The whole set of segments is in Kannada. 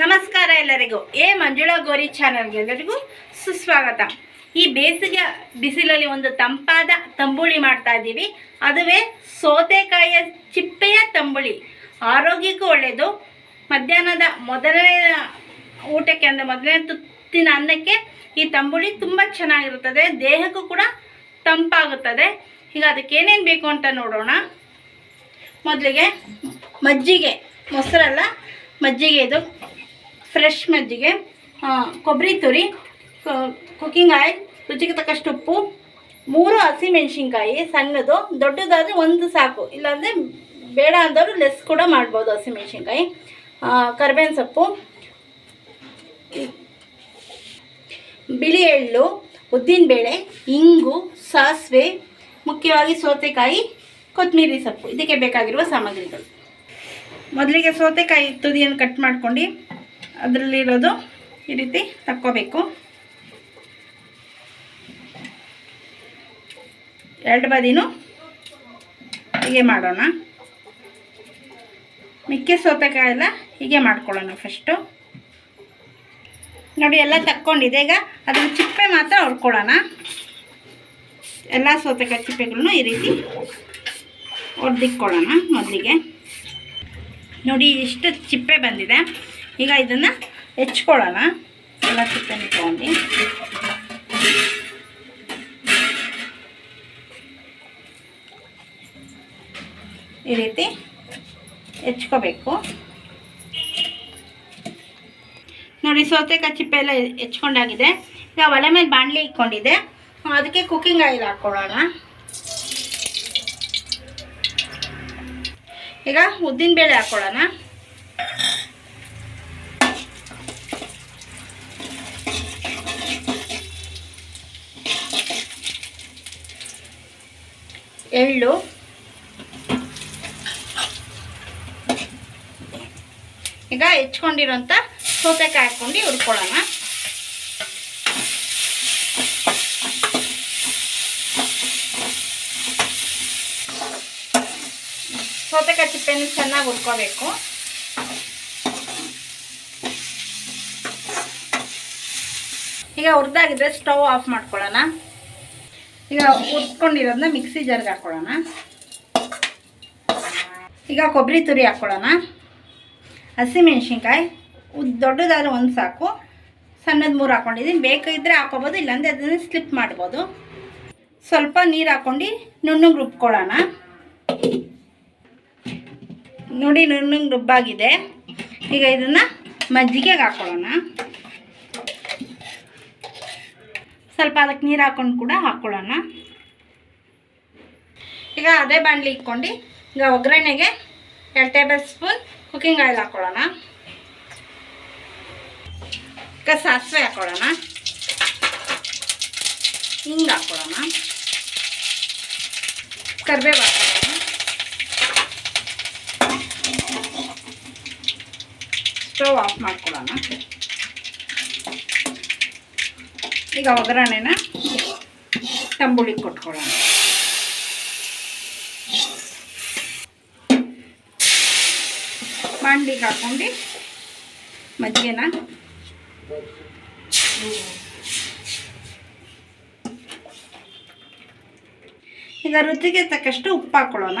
ನಮಸ್ಕಾರ ಎಲ್ಲರಿಗೂ. ಎ ಮಂಜುಳಾ ಗೋರಿ ಚಾನಲ್ಗೆ ಎಲ್ಲರಿಗೂ ಸುಸ್ವಾಗತ. ಈ ಬೇಸಿಗೆ ಬಿಸಿಲಲ್ಲಿ ಒಂದು ತಂಪಾದ ತಂಬುಳಿ ಮಾಡ್ತಾ ಇದ್ದೀವಿ. ಅದುವೇ ಸೋತೆಕಾಯಿಯ ಚಿಪ್ಪೆಯ ತಂಬುಳಿ. ಆರೋಗ್ಯಕ್ಕೂ ಒಳ್ಳೆಯದು ಮಧ್ಯಾಹ್ನದ ಮೊದಲನೇ ಊಟಕ್ಕೆ ಅಂದರೆ ಮೊದಲನೇ ತುತ್ತಿನ ಅನ್ನಕ್ಕೆ ಈ ತಂಬುಳಿ ತುಂಬ ಚೆನ್ನಾಗಿರುತ್ತದೆ. ದೇಹಕ್ಕೂ ಕೂಡ ತಂಪಾಗುತ್ತದೆ. ಈಗ ಅದಕ್ಕೆ ಏನೇನು ಬೇಕು ಅಂತ ನೋಡೋಣ. ಮೊದಲಿಗೆ ಮಜ್ಜಿಗೆ ಮೊಸರಲ್ಲ. ಮಜ್ಜಿಗೆ ಇದು ಫ್ರೆಶ್ ಮಜ್ಜಿಗೆ ಕೊಬ್ಬರಿ ತುರಿ ಕುಕ್ಕಿಂಗ್ ಆಯಿಲ್ ರುಚಿಗೆ ತಕ್ಕಷ್ಟು ಉಪ್ಪು, ಮೂರು ಹಸಿಮೆಣಸಿನ್ಕಾಯಿ ಸಣ್ಣದು, ದೊಡ್ಡದಾದರೆ ಒಂದು ಸಾಕು. ಇಲ್ಲಾಂದರೆ ಬೇಡ ಅಂದವರು ಲೆಸ್ ಕೂಡ ಮಾಡ್ಬೋದು ಹಸಿಮೆಣಸಿನ್ಕಾಯಿ ಕರ್ಬೇವಿನ ಸೊಪ್ಪು, ಬಿಳಿ ಎಳ್ಳು, ಉದ್ದಿನಬೇಳೆ, ಇಂಗು, ಸಾಸಿವೆ, ಮುಖ್ಯವಾಗಿ ಸೌತೆಕಾಯಿ ಕೊತ್ತಂಬರಿ ಸೊಪ್ಪು. ಇದಕ್ಕೆ ಬೇಕಾಗಿರುವ ಸಾಮಗ್ರಿಗಳು. ಮೊದಲಿಗೆ ಸೌತೆಕಾಯಿ ತುದಿಯನ್ನು ಕಟ್ ಮಾಡ್ಕೊಂಡು ಅದರಲ್ಲಿರೋದು ಈ ರೀತಿ ತಕ್ಕೋಬೇಕು. ಎರಡು ಬದಿನೂ ಹೀಗೆ ಮಾಡೋಣ. ಮಿಕ್ಕಿ ಸೌತೆಕಾಯಿ ಎಲ್ಲ ಹೀಗೆ ಮಾಡ್ಕೊಳ್ಳೋಣ ಫಸ್ಟು. ನೋಡಿ, ಎಲ್ಲ ತಕ್ಕೊಂಡಿದೆ. ಈಗ ಅದನ್ನು ಚಿಪ್ಪೆ ಮಾತ್ರ ಹೊಡ್ಕೊಳ್ಳೋಣ ಎಲ್ಲ ಸೌತೆಕಾಯಿ ಚಿಪ್ಪೆಗಳನ್ನು ಈ ರೀತಿ ಹೊಡೆದಿಕ್ಕೊಳ್ಳೋಣ ಮೊದಲಿಗೆ. ನೋಡಿ, ಇಷ್ಟು ಚಿಪ್ಪೆ ಬಂದಿದೆ. ಈಗ ಇದನ್ನು ಹೆಚ್ಕೊಳ್ಳೋಣ. ಎಲ್ಲ ಚಿಕನ್ ಇಟ್ಕೊಂಡು. ಈ ರೀತಿ ಹೆಚ್ಕೋಬೇಕು. ನೋಡಿ ಸೌತೆಕಾಯಿ ಚಿಪ್ಪೆ ಎಲ್ಲ ಹೆಚ್ಕೊಂಡಾಗಿದೆ. ಈಗ ಒಲೆ ಮೇಲೆ ಬಾಣಲಿ ಇಟ್ಕೊಂಡಿದೆ ಅದಕ್ಕೆ ಕುಕ್ಕಿಂಗ್ ಆಯಿಲ್ ಹಾಕ್ಕೊಳ್ಳೋಣ ಈಗ ಉದ್ದಿನ ಬೇಳೆ ಹಾಕ್ಕೊಳ್ಳೋಣ ಎಳ್ಳು. ಈಗ ಹೆಚ್ಕೊಂಡಿರೋಂಥ ಸೌತೆಕಾಯಿ ಹಾಕ್ಕೊಂಡು ಹುರ್ಕೊಳ್ಳೋಣ. ಸೌತೆಕಾಯಿ ಚಿಪ್ಪೆನ ಚೆನ್ನಾಗಿ ಹುರ್ಕೋಬೇಕು. ಈಗ ಹುರಿದಾಗಿದ್ರೆ ಸ್ಟವ್ ಆಫ್ ಮಾಡ್ಕೊಳ್ಳೋಣ. ಈಗ ಉಟ್ಕೊಂಡಿರೋದನ್ನ ಮಿಕ್ಸಿ ಜಾರ್ಗೆ ಹಾಕ್ಕೊಳ್ಳೋಣ. ಈಗ ಕೊಬ್ಬರಿ ತುರಿ ಹಾಕ್ಕೊಳ್ಳೋಣ. ಹಸಿಮೆಣ್ಸಿನ್ಕಾಯಿ ಉದ್ ದೊಡ್ಡದಾದ್ರೆ ಒಂದು ಸಾಕು. ಸಣ್ಣದ ಮೂರು ಹಾಕ್ಕೊಂಡಿದ್ದೀನಿ ಬೇಕಿದ್ದರೆ ಹಾಕೋಬೋದು ಇಲ್ಲಾಂದರೆ ಅದನ್ನು ಸ್ಲಿಪ್ ಮಾಡ್ಬೋದು. ಸ್ವಲ್ಪ ನೀರು ಹಾಕ್ಕೊಂಡು ನುಣ್ಣಗೆ ರುಬ್ಕೊಳ್ಳೋಣ. ನೋಡಿ ನುಣ್ಣಗೆ ರುಬ್ಬಾಗಿದೆ. ಈಗ ಇದನ್ನು ಮಜ್ಜಿಗೆಗೆ ಹಾಕ್ಕೊಳ್ಳೋಣ. ಸ್ವಲ್ಪ ಅದಕ್ಕೆ ನೀರು ಹಾಕೊಂಡು ಕೂಡ ಹಾಕ್ಕೊಳ್ಳೋಣ ಈಗ ಅದೇ ಬಾಣಲಿ ಇಟ್ಕೊಂಡು ಈಗ ಒಗ್ಗರಣೆಗೆ ಎರಡು ಟೇಬಲ್ ಸ್ಪೂನ್ ಕುಕ್ಕಿಂಗ್ ಆಯಿಲ್ ಹಾಕ್ಕೊಳ್ಳೋಣ ಈಗ ಸಾಸಿವೆ ಹಾಕ್ಕೊಳ್ಳೋಣ ಹಿಂಗೆ ಹಾಕ್ಕೊಳ್ಳೋಣ ಕರಿಬೇವು ಹಾಕ್ಕೊಳ್ಳೋಣ ಸ್ಟವ್ ಆಫ್ ಮಾಡ್ಕೊಳ್ಳೋಣ. ಈಗ ಒಗ್ಗರಣೆನ ತಂಬುಳಿ ಕೊಟ್ಕೊಳ್ಳೋಣ ಬಾಂಡ್ಲಿಗೆ ಹಾಕೊಂಡು ಮಜ್ಜಿಗೆನ ಈಗ ರುಚಿಗೆ ತಕ್ಕಷ್ಟು ಉಪ್ಪು ಹಾಕೊಳ್ಳೋಣ.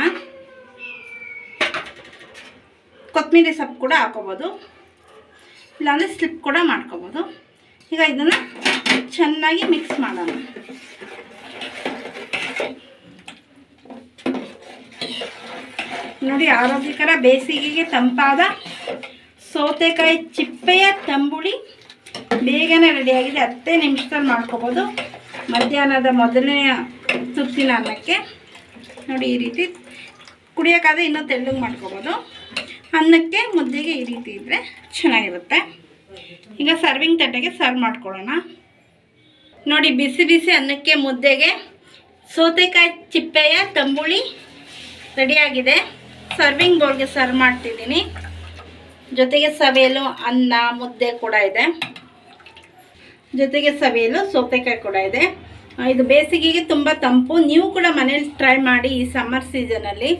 ಕೊತ್ತಂಬರಿ ಸೊಪ್ಪು ಕೂಡ ಹಾಕೋಬೋದು. ಇಲ್ಲಾಂದರೆ ಸ್ಲಿಪ್ ಕೂಡ ಮಾಡ್ಕೋಬೋದು. ಈಗ ಇದನ್ನು ಚೆನ್ನಾಗಿ ಮಿಕ್ಸ್ ಮಾಡೋಣ. ನೋಡಿ, ಆರೋಗ್ಯಕರ ಬೇಸಿಗೆಗೆ ತಂಪಾದ ಸೌತೆಕಾಯಿ ಚಿಪ್ಪೆಯ ತಂಬುಳಿ ಬೇಗನೆ ರೆಡಿಯಾಗಿದೆ ಹತ್ತೇ ನಿಮಿಷದಲ್ಲಿ ಮಾಡ್ಕೋಬೋದು. ಮಧ್ಯಾಹ್ನದ ಮೊದಲನೆಯ ತುತ್ತಿನ ಅನ್ನಕ್ಕೆ. ನೋಡಿ, ಈ ರೀತಿ ಕುಡಿಯೋಕ್ಕಾದ್ರೆ ಇನ್ನೂ ತೆಳ್ಳಗೆ ಮಾಡ್ಕೋಬೋದು. ಅನ್ನಕ್ಕೆ ಮುದ್ದೆಗೆ ಈ ರೀತಿ ಇದ್ದರೆ ಚೆನ್ನಾಗಿರುತ್ತೆ. ಈಗ ಸರ್ವಿಂಗ್ ತಟ್ಟೆಗೆ ಸರ್ವ್ ಮಾಡ್ಕೊಳ್ಳೋಣ. ನೋಡಿ ಬಿಸಿ ಬಿಸಿ ಅನ್ನಕ್ಕೆ ಮುದ್ದೆಗೆ ಸೌತೆಕಾಯಿ ಚಿಪ್ಪೆಯ ತಂಬುಳಿ ರೆಡಿಯಾಗಿದೆ ಸರ್ವಿಂಗ್ ಬೌಲ್ಗೆ ಸರ್ವ್ ಮಾಡ್ತಿದ್ದೀನಿ. ಜೊತೆಗೆ ಸವೆಯಲು ಅನ್ನ, ಮುದ್ದೆ ಕೂಡ ಇದೆ. ಜೊತೆಗೆ ಸವೆಯಲು ಸೌತೆಕಾಯಿ ಕೂಡ ಇದೆ. ಇದು ಬೇಸಿಗೆಗೆ ತುಂಬ ತಂಪು. ನೀವು ಕೂಡ ಮನೇಲಿ ಟ್ರೈ ಮಾಡಿ ಈ ಸಮ್ಮರ್ ಸೀಸನಲ್ಲಿ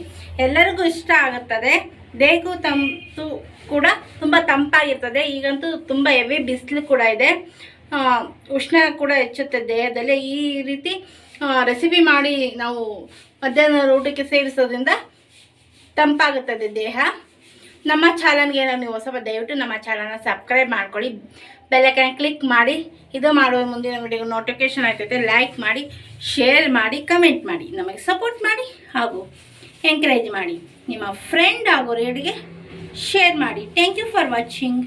ಎಲ್ಲರಿಗೂ ಇಷ್ಟ ಆಗುತ್ತದೆ. ದೇಹಕ್ಕೂ ತಂಪು ಕೂಡ ತುಂಬ ತಂಪಾಗಿರ್ತದೆ. ಈಗಂತೂ ತುಂಬ ಹೆವಿ ಬಿಸಿಲು ಕೂಡ ಇದೆ. ಉಷ್ಣ ಕೂಡ ಹೆಚ್ಚುತ್ತೆ ದೇಹದಲ್ಲಿ. ಈ ರೀತಿ ರೆಸಿಪಿ ಮಾಡಿ ನಾವು ಮಧ್ಯಾಹ್ನ ಊಟಕ್ಕೆ ಸೇರಿಸೋದ್ರಿಂದ ತಂಪಾಗುತ್ತದೆ ದೇಹ. ನಮ್ಮ ಚಾನಲ್ಗೆ ನೀವು ಹೊಸಬ ದಯವಿಟ್ಟು ನಮ್ಮ ಚಾನಲ್ನ ಸಬ್ಸ್ಕ್ರೈಬ್ ಮಾಡ್ಕೊಳ್ಳಿ. ಬೆಲ್ಲೈಕನ್ ಕ್ಲಿಕ್ ಮಾಡಿ. ಇದು ಮಾಡುವ ಮುಂದಿನ ವಿಡಿಯೋ ನೋಟಿಫಿಕೇಶನ್ ಆಗ್ತೈತೆ. ಲೈಕ್ ಮಾಡಿ ಶೇರ್ ಮಾಡಿ ಕಮೆಂಟ್ ಮಾಡಿ. ನಮಗೆ ಸಪೋರ್ಟ್ ಮಾಡಿ ಹಾಗೂ ಎಂಕರೇಜ್ ಮಾಡಿ. ನಿಮ್ಮ ಫ್ರೆಂಡ್ ಹಾಗೂ ರೇಡಿಗೆ ಶೇರ್ ಮಾಡಿ. Thank you for watching